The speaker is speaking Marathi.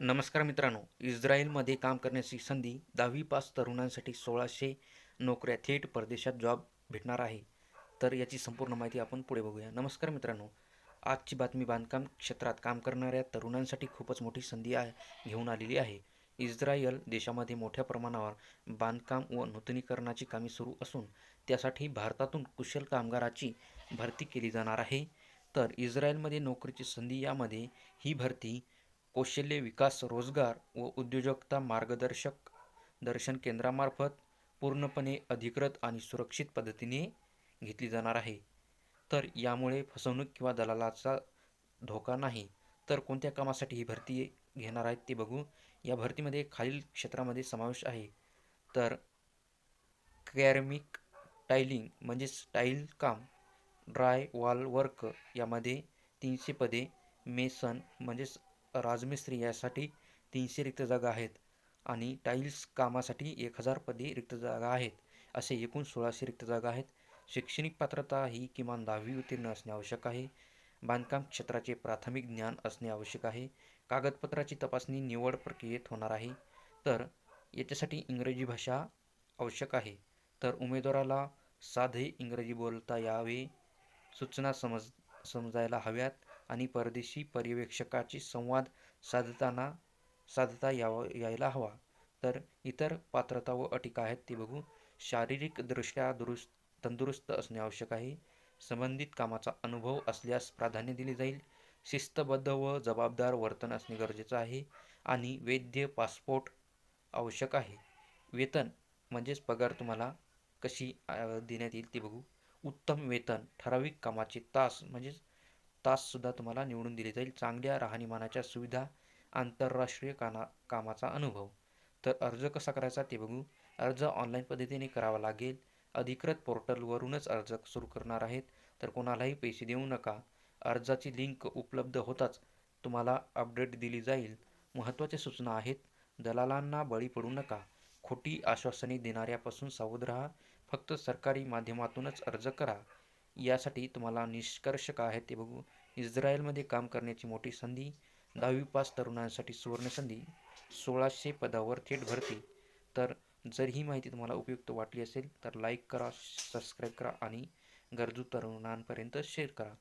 नमस्कार मित्रांनो इस्रायलमध्ये काम करण्याची संधी दहावी पास तरुणांसाठी सोळाशे नोकऱ्या थेट परदेशात जॉब भेटणार आहे. तर याची संपूर्ण माहिती आपण पुढे बघूया. नमस्कार मित्रांनो आजची बातमी बांधकाम क्षेत्रात काम करणाऱ्या तरुणांसाठी खूपच मोठी संधी आहे घेऊन आलेली आहे. इस्रायल देशामध्ये मोठ्या प्रमाणावर बांधकाम व नूतनीकरणाची कामे सुरू असून त्यासाठी भारतातून कुशल कामगाराची भरती केली जाणार आहे. तर इस्रायलमध्ये नोकरीची संधी यामध्ये ही भरती कौशल्य विकास रोजगार व उद्योजकता मार्गदर्शक दर्शन केंद्रामार्फत पूर्णपणे अधिकृत आणि सुरक्षित पद्धतीने घेतली जाणार आहे. तर यामुळे फसवणूक किंवा दलालाचा धोका नाही तर कोणत्या कामासाठी ही भरती घेणार आहेत ते बघू. या भरतीमध्ये खालील क्षेत्रामध्ये समावेश आहे. तर कॅरमिक टायलिंग म्हणजेच टाईल काम ड्राय वॉल वर्क यामध्ये तीनशे पदे मेसन म्हणजेच राजमिस्त्री यासाठी तीनशे रिक्त जागा आहेत आणि टाईल्स कामासाठी एक हजार पदी रिक्त जागा आहेत असे एकूण सोळाशे रिक्त जागा आहेत. शैक्षणिक पात्रता ही किमान दहावी उत्तीर्ण असणे आवश्यक आहे. बांधकाम क्षेत्राचे प्राथमिक ज्ञान असणे आवश्यक आहे. कागदपत्राची तपासणी निवड प्रक्रियेत होणार आहे. तर याच्यासाठी इंग्रजी भाषा आवश्यक आहे. तर उमेदवाराला साधे इंग्रजी बोलता यावे सूचना समज समजायला हव्यात. आणि परदेशी पर्यवेक्षकाची संवाद साधताना साधता यावा यायला हवा. तर इतर पात्रता व अटी काय आहेत ते बघू शारीरिकदृष्ट्या दुरुस्त तंदुरुस्त असणे आवश्यक आहे. संबंधित कामाचा अनुभव असल्यास प्राधान्य दिले जाईल. शिस्तबद्ध व जबाबदार वर्तन असणे गरजेचं आहे आणि वैद्य पासपोर्ट आवश्यक आहे. वेतन म्हणजेच पगार तुम्हाला कशी देण्यात येईल ते बघू. उत्तम वेतन ठराविक कामाचे तास म्हणजेच ताससुद्धा तुम्हाला निवडून दिले जाईल. चांगल्या राहणीमानाच्या सुविधा आंतरराष्ट्रीय काना कामाचा अनुभव. तर अर्ज कसा करायचा ते बघू. अर्ज ऑनलाईन पद्धतीने करावा लागेल. अधिकृत पोर्टलवरूनच अर्ज सुरू करणार आहेत. तर कोणालाही पैसे देऊ नका. अर्जाची लिंक उपलब्ध होताच तुम्हाला अपडेट दिली जाईल. महत्त्वाच्या सूचना आहेत. दलालांना बळी पडू नका. खोटी आश्वासने देणाऱ्यापासून सावध राहा. फक्त सरकारी माध्यमातूनच अर्ज करा. यासाठी तुम्हाला निष्कर्ष काय आहे ते बघू. इस्रायलमध्ये काम करण्याची मोठी संधी दहावी पास तरुणांसाठी सुवर्णसंधी सोळाशे पदावर थेट भरती. तर जर ही माहिती तुम्हाला उपयुक्त वाटली असेल तर लाईक करा सबस्क्राईब करा आणि गरजू तरुणांपर्यंत शेअर करा.